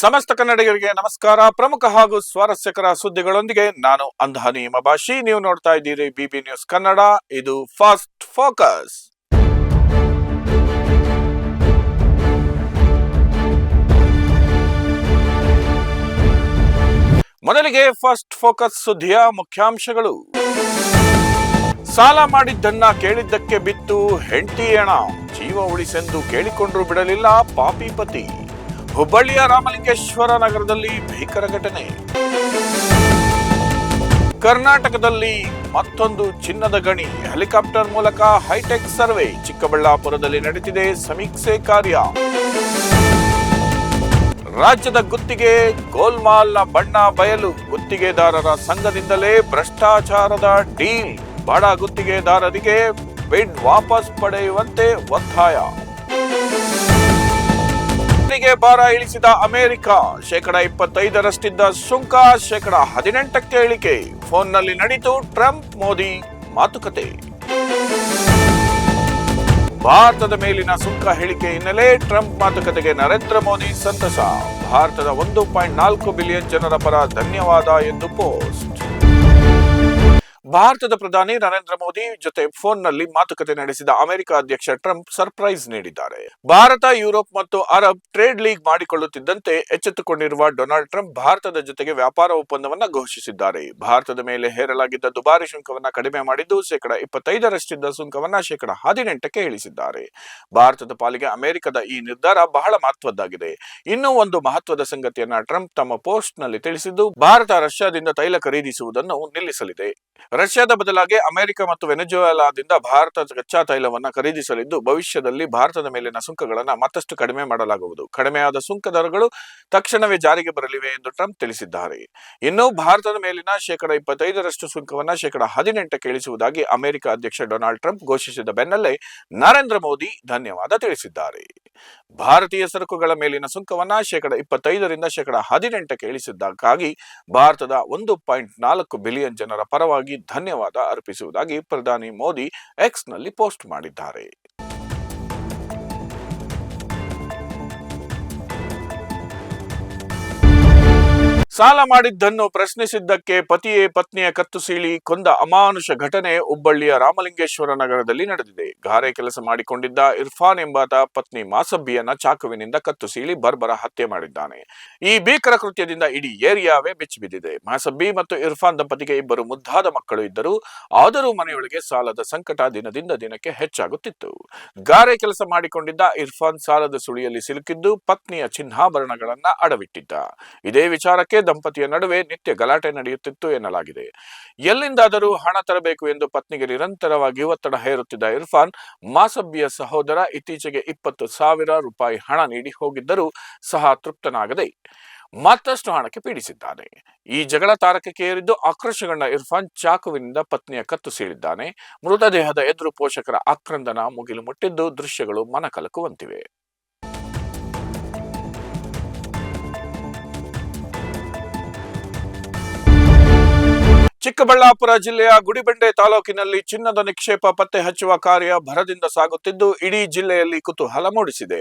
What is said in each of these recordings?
ಸಮಸ್ತ ಕನ್ನಡಿಗರಿಗೆ ನಮಸ್ಕಾರ. ಪ್ರಮುಖ ಹಾಗೂ ಸ್ವಾರಸ್ಯಕರ ಸುದ್ದಿಗಳೊಂದಿಗೆ ನಾನು ಅಂಧಾನಿ ಮಭಾಷಿ ನೀವು ನೋಡ್ತಾ ಇದ್ದೀರಿ ಬಿಬಿ ನ್ಯೂಸ್ ಕನ್ನಡ. ಇದು ಫಾಸ್ಟ್ ಫೋಕಸ್. ಮೊದಲಿಗೆ ಫಸ್ಟ್ ಫೋಕಸ್ ಸುದ್ದಿಯ ಮುಖ್ಯಾಂಶಗಳು. ಸಾಲ ಮಾಡಿದ್ದನ್ನ ಕೇಳಿದ್ದಕ್ಕೆ ಬಿತ್ತು ಹೆಂಡತಿ ಹೆಣ. ಜೀವ ಉಳಿಸೆಂದು ಕೇಳಿಕೊಂಡ್ರು ಬಿಡಲಿಲ್ಲ ಪಾಪಿ ಪತಿ ಹುಬ್ಬಳ್ಳಿಯ ರಾಮಲಿಂಗೇಶ್ವರ ನಗರದಲ್ಲಿ ಭೀಕರ ಘಟನೆ. ಕರ್ನಾಟಕದಲ್ಲಿ ಮತ್ತೊಂದು ಚಿನ್ನದ ಗಣಿ. ಹೆಲಿಕಾಪ್ಟರ್ ಮೂಲಕ ಹೈಟೆಕ್ ಸರ್ವೆ ಚಿಕ್ಕಬಳ್ಳಾಪುರದಲ್ಲಿ ನಡೆದಿದೆ ಸಮೀಕ್ಷೆ ಕಾರ್ಯ. ರಾಜ್ಯದ ಗುತ್ತಿಗೆ, ಗೋಲ್ಮಾಲ್ನ ಬಣ್ಣ ಬಯಲು ಗುತ್ತಿಗೆದಾರರ ಸಂಘದಿಂದಲೇ ಭ್ರಷ್ಟಾಚಾರದ ಡೀಲ್. ಬಡ ಗುತ್ತಿಗೆದಾರರಿಗೆ ಬಿಡ್ ವಾಪಸ್ ಪಡೆಯುವಂತೆ ಒತ್ತಾಯ. ತೆರಿಗೆ ಭಾರ ಇಳಿಸಿದ ಅಮೆರಿಕ, ಶೇಕಡ ಇಪ್ಪತ್ತೈದರಷ್ಟಿದ್ದ ಸುಂಕ, ಶೇಕಡ ಹದಿನೆಂಟಕ್ಕೆ ಇಳಿಕೆ. ಫೋನ್ನಲ್ಲಿ ನಡೀತು ಟ್ರಂಪ್ ಮೋದಿ ಮಾತುಕತೆ. ಭಾರತದ ಮೇಲಿನ ಸುಂಕ ಹೇಳಿಕೆ ಹಿನ್ನೆಲೆ ಟ್ರಂಪ್ ಮಾತುಕತೆಗೆ ನರೇಂದ್ರ ಮೋದಿ ಸಂತಸ. ಭಾರತದ ಒಂದು ಪಾಯಿಂಟ್ ನಾಲ್ಕು ಬಿಲಿಯನ್ ಜನರ ಪರ ಧನ್ಯವಾದ ಎಂದು ಪೋಸ್ಟ್. ಭಾರತದ ಪ್ರಧಾನಿ ನರೇಂದ್ರ ಮೋದಿ ಜೊತೆ ಫೋನ್ನಲ್ಲಿ ಮಾತುಕತೆ ನಡೆಸಿದ ಅಮೆರಿಕ ಅಧ್ಯಕ್ಷ ಟ್ರಂಪ್ ಸರ್ಪ್ರೈಸ್ ನೀಡಿದ್ದಾರೆ. ಭಾರತ, ಯುರೋಪ್ ಮತ್ತು ಅರಬ್ ಟ್ರೇಡ್ ಲೀಗ್ ಮಾಡಿಕೊಳ್ಳುತ್ತಿದ್ದಂತೆ ಎಚ್ಚೆತ್ತುಕೊಂಡಿರುವ ಡೊನಾಲ್ಡ್ ಟ್ರಂಪ್ ಭಾರತದ ಜೊತೆಗೆ ವ್ಯಾಪಾರ ಒಪ್ಪಂದವನ್ನ ಘೋಷಿಸಿದ್ದಾರೆ. ಭಾರತದ ಮೇಲೆ ಹೇರಲಾಗಿದ್ದ ದುಬಾರಿ ಶುಲ್ಕವನ್ನ ಕಡಿಮೆ ಮಾಡಿದ್ದು ಶೇಕಡ ಇಪ್ಪತ್ತೈದರಷ್ಟಿದ್ದ ಸುಂಕವನ್ನ ಶೇಕಡ ಹದಿನೆಂಟಕ್ಕೆ ಇಳಿಸಿದ್ದಾರೆ. ಭಾರತದ ಪಾಲಿಗೆ ಅಮೆರಿಕದ ಈ ನಿರ್ಧಾರ ಬಹಳ ಮಹತ್ವದ್ದಾಗಿದೆ. ಇನ್ನೂ ಒಂದು ಮಹತ್ವದ ಸಂಗತಿಯನ್ನ ಟ್ರಂಪ್ ತಮ್ಮ ಪೋಸ್ಟ್ನಲ್ಲಿ ತಿಳಿಸಿದ್ದು, ಭಾರತ ರಷ್ಯಾದಿಂದ ತೈಲ ಖರೀದಿಸುವುದನ್ನು ನಿಲ್ಲಿಸಲಿದೆ. ರಷ್ಯಾದ ಬದಲಾಗಿ ಅಮೆರಿಕ ಮತ್ತು ವೆನೆಜುವೆಲಾದಿಂದ ಭಾರತ ಕಚ್ಚಾ ತೈಲವನ್ನು ಖರೀದಿಸಲಿದ್ದು, ಭವಿಷ್ಯದಲ್ಲಿ ಭಾರತದ ಮೇಲಿನ ಸುಂಕಗಳನ್ನು ಮತ್ತಷ್ಟು ಕಡಿಮೆ ಮಾಡಲಾಗುವುದು. ಕಡಿಮೆಯಾದ ಸುಂಕ ದರಗಳು ತಕ್ಷಣವೇ ಜಾರಿಗೆ ಬರಲಿವೆ ಎಂದು ಟ್ರಂಪ್ ತಿಳಿಸಿದ್ದಾರೆ. ಇನ್ನು ಭಾರತದ ಮೇಲಿನ ಶೇಕಡ ಇಪ್ಪತ್ತೈದರಷ್ಟು ಸುಂಕವನ್ನು ಶೇಕಡ ಹದಿನೆಂಟಕ್ಕೆ ಇಳಿಸುವುದಾಗಿ ಅಮೆರಿಕ ಅಧ್ಯಕ್ಷ ಡೊನಾಲ್ಡ್ ಟ್ರಂಪ್ ಘೋಷಿಸಿದ ಬೆನ್ನಲ್ಲೇ ನರೇಂದ್ರ ಮೋದಿ ಧನ್ಯವಾದ ತಿಳಿಸಿದ್ದಾರೆ. ಭಾರತೀಯ ಸರಕುಗಳ ಮೇಲಿನ ಸುಂಕವನ್ನ ಶೇಕಡ ಇಪ್ಪತ್ತೈದರಿಂದ ಶೇಕಡ ಹದಿನೆಂಟಕ್ಕೆ ಇಳಿಸಿದ್ದಕ್ಕಾಗಿ ಭಾರತದ ಒಂದು ಪಾಯಿಂಟ್ ನಾಲ್ಕು ಬಿಲಿಯನ್ ಜನರ ಪರವಾಗಿ ಧನ್ಯವಾದ ಅರ್ಪಿಸುವುದಾಗಿ ಪ್ರಧಾನಿ ಮೋದಿ ಎಕ್ಸ್ನಲ್ಲಿ ಪೋಸ್ಟ್ ಮಾಡಿದ್ದಾರೆ. ಸಾಲ ಮಾಡಿದ್ದನ್ನು ಪ್ರಶ್ನಿಸಿದ್ದಕ್ಕೆ ಪತಿಯೇ ಪತ್ನಿಯ ಕತ್ತು ಸೀಳಿ ಕೊಂದ ಅಮಾನುಷ ಘಟನೆ ಹುಬ್ಬಳ್ಳಿಯ ರಾಮಲಿಂಗೇಶ್ವರ ನಗರದಲ್ಲಿ ನಡೆದಿದೆ. ಗಾರೆ ಕೆಲಸ ಮಾಡಿಕೊಂಡಿದ್ದ ಇರ್ಫಾನ್ ಎಂಬಾತ ಪತ್ನಿ ಮಾಸಬ್ಬಿಯನ್ನ ಚಾಕುವಿನಿಂದ ಕತ್ತು ಸೀಳಿ ಬರ್ಬರ ಹತ್ಯೆ ಮಾಡಿದ್ದಾನೆ. ಈ ಭೀಕರ ಕೃತ್ಯದಿಂದ ಇಡೀ ಏರಿಯಾವೇ ಬೆಚ್ಚಿಬಿದ್ದಿದೆ ಮಾಸಬ್ಬಿ ಮತ್ತು ಇರ್ಫಾನ್ ದಂಪತಿಗೆ ಇಬ್ಬರು ಮುದ್ದಾದ ಮಕ್ಕಳು ಇದ್ದರು. ಆದರೂ ಮನೆಯೊಳಗೆ ಸಾಲದ ಸಂಕಟ ದಿನದಿಂದ ದಿನಕ್ಕೆ ಹೆಚ್ಚಾಗುತ್ತಿತ್ತು. ಗಾರೆ ಕೆಲಸ ಮಾಡಿಕೊಂಡಿದ್ದ ಇರ್ಫಾನ್ ಸಾಲದ ಸುಳಿಯಲ್ಲಿ ಸಿಲುಕಿದ್ದು ಪತ್ನಿಯ ಚಿಹ್ನಾಭರಣಗಳನ್ನ ಅಡವಿಟ್ಟಿದ್ದ. ಇದೇ ವಿಚಾರಕ್ಕೆ ದಂಪತಿಯ ನಡುವೆ ನಿತ್ಯ ಗಲಾಟೆ ನಡೆಯುತ್ತಿತ್ತು ಎನ್ನಲಾಗಿದೆ. ಎಲ್ಲಿಂದಾದರೂ ಹಣ ತರಬೇಕು ಎಂದು ಪತ್ನಿಗೆ ನಿರಂತರವಾಗಿ ಒತ್ತಡ ಹೇರುತ್ತಿದ್ದ ಇರ್ಫಾನ್, ಮಾಸಬ್ಬಿಯ ಸಹೋದರ ಇತ್ತೀಚೆಗೆ ಇಪ್ಪತ್ತು ಸಾವಿರ ರೂಪಾಯಿ ಹಣ ನೀಡಿ ಹೋಗಿದ್ದರೂ ಸಹ ತೃಪ್ತನಾಗದೆ ಮತ್ತಷ್ಟು ಹಣಕ್ಕೆ ಪೀಡಿಸಿದ್ದಾನೆ. ಈ ಜಗಳ ತಾರಕಕ್ಕೆ ಏರಿದ್ದು ಆಕ್ರೋಶಗೊಂಡ ಇರ್ಫಾನ್ ಚಾಕುವಿನಿಂದ ಪತ್ನಿಯ ಕತ್ತು ಸೀಳಿದ್ದಾನೆ. ಮೃತದೇಹದ ಎದುರು ಪೋಷಕರ ಆಕ್ರಂದನ ಮುಗಿಲು ಮುಟ್ಟಿದ್ದು ದೃಶ್ಯಗಳು ಮನಕಲಕುವಂತಿವೆ. ಚಿಕ್ಕಬಳ್ಳಾಪುರ ಜಿಲ್ಲೆಯ ಗುಡಿಬಂಡೆ ತಾಲೂಕಿನಲ್ಲಿ ಚಿನ್ನದ ನಿಕ್ಷೇಪ ಪತ್ತೆ ಹಚ್ಚುವ ಕಾರ್ಯ ಭರದಿಂದ ಸಾಗುತ್ತಿದ್ದು, ಇಡೀ ಜಿಲ್ಲೆಯಲ್ಲಿ ಕುತೂಹಲ ಮೂಡಿಸಿದೆ.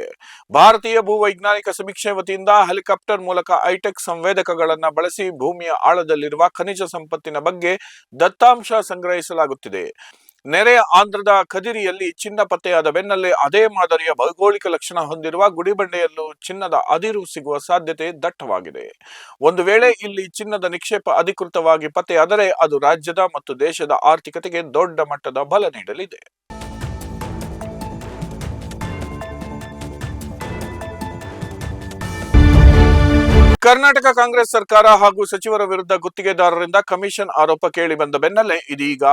ಭಾರತೀಯ ಭೂವೈಜ್ಞಾನಿಕ ಸಮೀಕ್ಷೆ ವತಿಯಿಂದ ಹೆಲಿಕಾಪ್ಟರ್ ಮೂಲಕ ಐಟೆಕ್ ಸಂವೇದಕಗಳನ್ನು ಬಳಸಿ ಭೂಮಿಯ ಆಳದಲ್ಲಿರುವ ಖನಿಜ ಸಂಪತ್ತಿನ ಬಗ್ಗೆ ದತ್ತಾಂಶ ಸಂಗ್ರಹಿಸಲಾಗುತ್ತಿದೆ. ನೆರೆಯ ಆಂಧ್ರದ ಕದಿರಿಯಲ್ಲಿ ಚಿನ್ನ ಪತ್ತೆಯಾದ ಬೆನ್ನಲ್ಲೇ ಅದೇ ಮಾದರಿಯ ಭೌಗೋಳಿಕ ಲಕ್ಷಣ ಹೊಂದಿರುವ ಗುಡಿಬಂಡೆಯಲ್ಲೂ ಚಿನ್ನದ ಅದಿರು ಸಿಗುವ ಸಾಧ್ಯತೆ ದಟ್ಟವಾಗಿದೆ. ಒಂದು ವೇಳೆ ಇಲ್ಲಿ ಚಿನ್ನದ ನಿಕ್ಷೇಪ ಅಧಿಕೃತವಾಗಿ ಪತ್ತೆಯಾದರೆ ಅದು ರಾಜ್ಯದ ಮತ್ತು ದೇಶದ ಆರ್ಥಿಕತೆಗೆ ದೊಡ್ಡ ಮಟ್ಟದ ಬಲ ನೀಡಲಿದೆ. ಕರ್ನಾಟಕ ಕಾಂಗ್ರೆಸ್ ಸರ್ಕಾರ ಹಾಗೂ ಸಚಿವರ ವಿರುದ್ಧ ಗುತ್ತಿಗೆದಾರರಿಂದ ಕಮಿಷನ್ ಆರೋಪ ಕೇಳಿ ಬಂದ ಬೆನ್ನಲ್ಲೇ ಇದೀಗ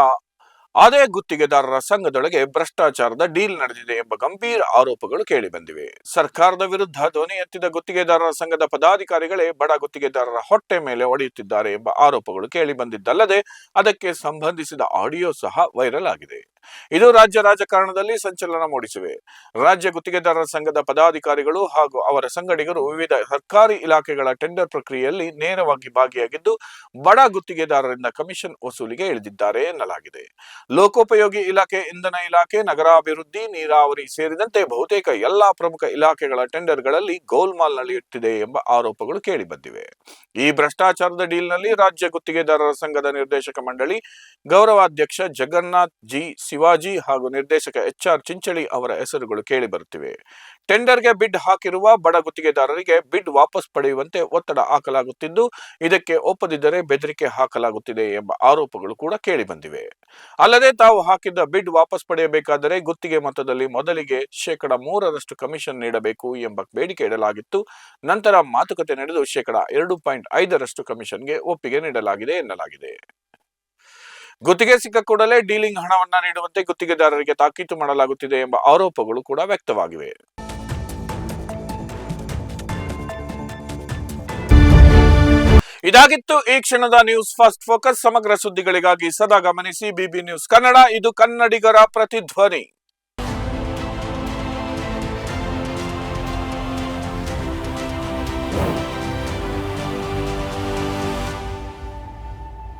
ಅದೇ ಗುತ್ತಿಗೆದಾರರ ಸಂಘದೊಳಗೆ ಭ್ರಷ್ಟಾಚಾರದ ಡೀಲ್ ನಡೆದಿದೆ ಎಂಬ ಗಂಭೀರ ಆರೋಪಗಳು ಕೇಳಿಬಂದಿವೆ ಸರ್ಕಾರದ ವಿರುದ್ಧ ಧ್ವನಿ ಎತ್ತಿದ ಗುತ್ತಿಗೆದಾರರ ಸಂಘದ ಪದಾಧಿಕಾರಿಗಳೇ ಬಡ ಗುತ್ತಿಗೆದಾರರ ಹೊಟ್ಟೆ ಮೇಲೆ ಒಡೆಯುತ್ತಿದ್ದಾರೆ ಎಂಬ ಆರೋಪಗಳು ಕೇಳಿಬಂದಿದ್ದಲ್ಲದೆ ಅದಕ್ಕೆ ಸಂಬಂಧಿಸಿದ ಆಡಿಯೋ ಸಹ ವೈರಲ್ ಆಗಿದೆ. ಇದು ರಾಜ್ಯ ರಾಜಕಾರಣದಲ್ಲಿ ಸಂಚಲನ ಮೂಡಿಸಿವೆ. ರಾಜ್ಯ ಗುತ್ತಿಗೆದಾರರ ಸಂಘದ ಪದಾಧಿಕಾರಿಗಳು ಹಾಗೂ ಅವರ ಸಂಗಡಿಗರು ವಿವಿಧ ಸರ್ಕಾರಿ ಇಲಾಖೆಗಳ ಟೆಂಡರ್ ಪ್ರಕ್ರಿಯೆಯಲ್ಲಿ ನೇರವಾಗಿ ಭಾಗಿಯಾಗಿದ್ದು ಬಡ ಗುತ್ತಿಗೆದಾರರಿಂದ ಕಮಿಷನ್ ವಸೂಲಿಗೆ ಇಳಿದಿದ್ದಾರೆ ಎನ್ನಲಾಗಿದೆ. ಲೋಕೋಪಯೋಗಿ ಇಲಾಖೆ, ಇಂಧನ ಇಲಾಖೆ, ನಗರಾಭಿವೃದ್ಧಿ, ನೀರಾವರಿ ಸೇರಿದಂತೆ ಬಹುತೇಕ ಎಲ್ಲಾ ಪ್ರಮುಖ ಇಲಾಖೆಗಳ ಟೆಂಡರ್ಗಳಲ್ಲಿ ಗೋಲ್ಮಾಲ್ ನಡೆಯುತ್ತಿದೆ ಎಂಬ ಆರೋಪಗಳು ಕೇಳಿಬಂದಿವೆ. ಈ ಭ್ರಷ್ಟಾಚಾರದ ಡೀಲ್ನಲ್ಲಿ ರಾಜ್ಯ ಗುತ್ತಿಗೆದಾರರ ಸಂಘದ ನಿರ್ದೇಶಕ ಮಂಡಳಿ, ಗೌರವಾಧ್ಯಕ್ಷ ಜಗನ್ನಾಥ್ ಜಿ ಶಿವಾಜಿ ಹಾಗೂ ನಿರ್ದೇಶಕ ಎಚ್ ಆರ್ ಚಿಂಚಳಿ ಅವರ ಹೆಸರುಗಳು ಕೇಳಿಬರುತ್ತಿವೆ. ಟೆಂಡರ್ಗೆ ಬಿಡ್ ಹಾಕಿರುವ ಬಡ ಗುತ್ತಿಗೆದಾರರಿಗೆ ಬಿಡ್ ವಾಪಸ್ ಪಡೆಯುವಂತೆ ಒತ್ತಡ ಹಾಕಲಾಗುತ್ತಿದ್ದು, ಇದಕ್ಕೆ ಒಪ್ಪದಿದ್ದರೆ ಬೆದರಿಕೆ ಹಾಕಲಾಗುತ್ತಿದೆ ಎಂಬ ಆರೋಪಗಳು ಕೂಡ ಕೇಳಿಬಂದಿವೆ. ಅಲ್ಲದೆ ತಾವು ಹಾಕಿದ್ದ ಬಿಡ್ ವಾಪಸ್ ಪಡೆಯಬೇಕಾದರೆ ಗುತ್ತಿಗೆ ಮೊತ್ತದಲ್ಲಿ ಮೊದಲಿಗೆ ಶೇಕಡ ಮೂರರಷ್ಟು ಕಮಿಷನ್ ನೀಡಬೇಕು ಎಂಬ ಬೇಡಿಕೆ ಇಡಲಾಗಿತ್ತು. ನಂತರ ಮಾತುಕತೆ ನಡೆದು ಶೇಕಡ ಎರಡು ಪಾಯಿಂಟ್ ಐದರಷ್ಟು ಕಮಿಷನ್ಗೆ ಒಪ್ಪಿಗೆ ನೀಡಲಾಗಿದೆ ಎನ್ನಲಾಗಿದೆ. ಗುತ್ತಿಗೆ ಸಿಕ್ಕ ಕೂಡಲೇ ಡೀಲಿಂಗ್ ಹಣವನ್ನ ನೀಡುವಂತೆ ಗುತ್ತಿಗೆದಾರರಿಗೆ ತಾಕೀತು ಮಾಡಲಾಗುತ್ತಿದೆ ಎಂಬ ಆರೋಪಗಳು ಕೂಡ ವ್ಯಕ್ತವಾಗಿವೆ. ಇದಾಗಿತ್ತು ಈ ಕ್ಷಣದ ನ್ಯೂಸ್ ಫಸ್ಟ್ ಫೋಕಸ್ ಸಮಗ್ರ ಸುದ್ದಿಗಳಿಗಾಗಿ ಸದಾ ಗಮನಿಸಿ. ಬಿಬಿ ನ್ಯೂಸ್ ಕನ್ನಡ, ಇದು ಕನ್ನಡಿಗರ ಪ್ರತಿಧ್ವನಿ.